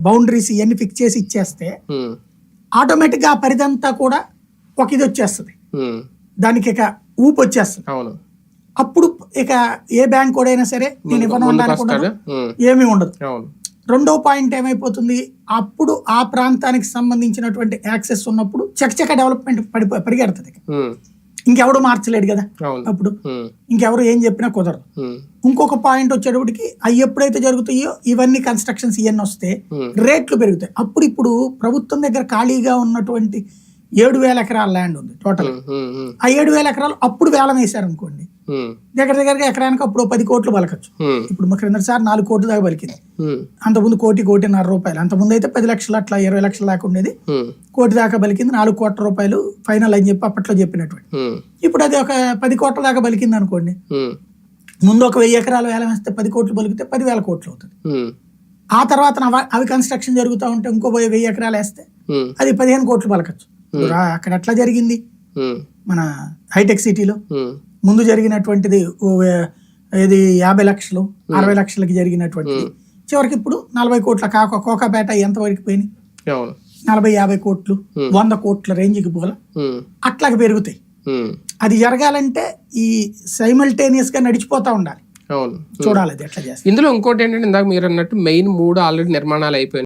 Boundaries ఇవన్నీ fix చేసి ఇచ్చేస్తే ఉమ్, ఆటోమేటిక్గా ఆ పరిధంతా కూడా ఒక ఇది వచ్చేస్తుంది. దానికి ఇక ఊపు వచ్చేస్తుంది. అప్పుడు ఇక ఏ బ్యాంక్ కూడా అయినా సరే నేను ఇవ్వను ఏమీ ఉండదు. రెండో పాయింట్ ఏమైపోతుంది? అప్పుడు ఆ ప్రాంతానికి సంబంధించినటువంటి యాక్సెస్ ఉన్నప్పుడు చకచక డెవలప్మెంట్ పడి పరిగెడుతుంది ఇంకెవడు మార్చలేడు కదా అప్పుడు. ఇంకెవరు ఏం చెప్పినా కుదరదు. ఇంకొక పాయింట్ వచ్చేటప్పటికి అవి ఎప్పుడైతే జరుగుతాయో ఇవన్నీ కన్స్ట్రక్షన్స్ ఇవన్నీ వస్తే. రేట్లు పెరుగుతాయి. అప్పుడు ఇప్పుడు ప్రభుత్వం దగ్గర ఖాళీగా ఉన్నటువంటి ఏడు వేల ఎకరాల ల్యాండ్ ఉంది టోటల్ ఆ ఏడు వేల ఎకరాలు అప్పుడు వేలం వేశారు అనుకోండి దగ్గర దగ్గరగా ఎకరానికి అప్పుడు పది కోట్లు పలకచ్చు. ఇప్పుడు మా సార్ నాలుగు కోట్ల దాకా పలికింది. అంతకుముందు కోటి కోటిన్నర రూపాయలు. అంతకుముందు అయితే పది లక్షలు అట్లా ఇరవై లక్షల దాకా ఉండేది. కోటి దాకా పలికింది నాలుగు కోట్ల రూపాయలు ఫైనల్ అని చెప్పి అప్పట్లో చెప్పినటువంటి. ఇప్పుడు అది ఒక పది కోట్ల దాకా పలికింది అనుకోండి. ముందు ఒక వెయ్యి ఎకరాలు వేలం వేస్తే పది కోట్లు పలికితే పదివేల కోట్లు అవుతుంది. ఆ తర్వాత అవి కన్స్ట్రక్షన్ జరుగుతూ ఉంటే ఇంకో వెయ్యి ఎకరాలు వేస్తే అది పదిహేను కోట్లు పలకచ్చు. అక్కడ ఎట్లా జరిగింది? మన హైటెక్ సిటీలో ముందు జరిగినటువంటిది ఇది యాభై లక్షలు అరవై లక్షలకి జరిగినటువంటిది. చివరికి ఇప్పుడు నలభై కోట్ల కాక కోకాపేట ఎంత వరకు పోయినాయి? నలభై యాభై కోట్లు వంద కోట్ల రేంజ్కి పోల. అట్లాగ పెరుగుతాయి. అది జరగాలంటే ఈ సైమల్టేనియస్గా నడిచిపోతా ఉండాలి. చూడాలి అది ఎట్లా చేస్తారు ఇందులో ఇంకోటి ఏంటంటే ఇందాక మీరు అన్నట్టు మెయిన్ మూడు ఆల్రెడీ నిర్మాణాలు అయిపోయినాయి.